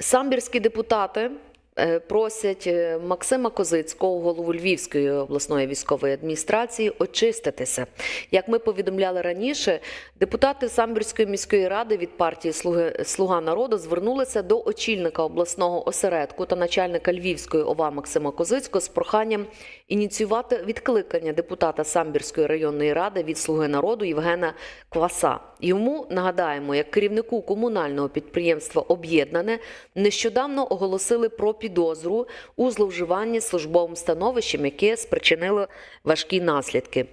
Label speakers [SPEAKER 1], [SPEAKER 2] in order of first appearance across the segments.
[SPEAKER 1] Самбірські депутати просять е, Максима Козицького, голову Львівської обласної військової адміністрації, очиститися. Як ми повідомляли раніше, депутати Самбірської міської ради від партії «Слуги- Слуга народу звернулися до очільника обласного осередку та начальника Львівської ОВА Максима Козицького з проханням ініціювати відкликання депутата Самбірської районної ради від Слуги народу Євгена Кваса. Йому нагадаємо, як керівнику комунального підприємства Об'єднане нещодавно оголосили про підозру у зловживанні службовим становищем, яке спричинило важкі наслідки.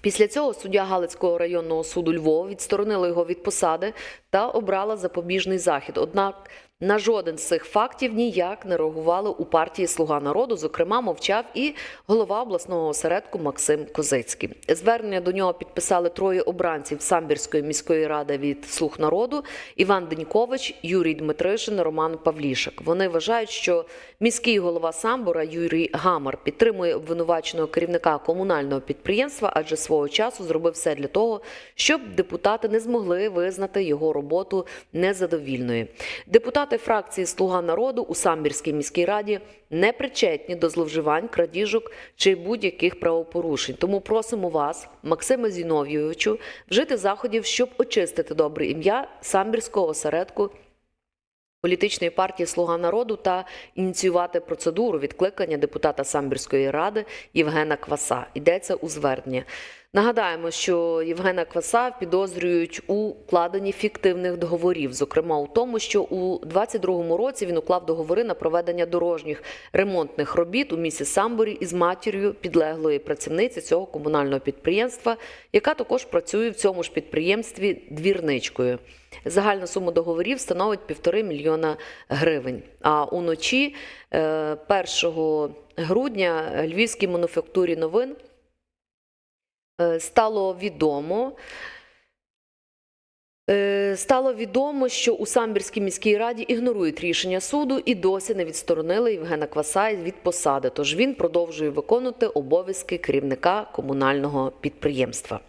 [SPEAKER 1] Після цього суддя Галицького районного суду Львова відсторонила його від посади та обрала запобіжний захід. Однак на жоден з цих фактів ніяк не реагували у партії Слуга народу. Зокрема, мовчав і голова обласного осередку Максим Козицький. Звернення до нього підписали троє обранців Самбірської міської ради від Слуг народу: Іван Денькович, Юрій Дмитришин, Роман Павлішик. Вони вважають, що міський голова Самбора Юрій Гамар підтримує обвинуваченого керівника комунального підприємства, адже свого часу зробив все для того, щоб депутати не змогли визнати його роботу незадовільною. Депутати фракції Слуга народу у Самбірській міській раді не причетні до зловживань, крадіжок чи будь-яких правопорушень. Тому просимо вас, Максима Зіновійовичу, вжити заходів, щоб очистити добре ім'я Самбірського осередку політичної партії Слуга народу та ініціювати процедуру відкликання депутата Самбірської ради Євгена Кваса. Йдеться у звернення. Нагадаємо, що Євгена Кваса підозрюють у укладенні фіктивних договорів, зокрема у тому, що у 22-му році він уклав договори на проведення дорожніх ремонтних робіт у місті Самборі із матір'ю підлеглої працівниці цього комунального підприємства, яка також працює в цьому ж підприємстві двірничкою. Загальна сума договорів становить півтори мільйона гривень. А уночі е, 1 грудня Львівській мануфактурі новин е, стало відомо. Е, Стало відомо, що у Самбірській міській раді ігнорують рішення суду і досі не відсторонили Євгена Квасай від посади. Тож він продовжує виконувати обов'язки керівника комунального підприємства.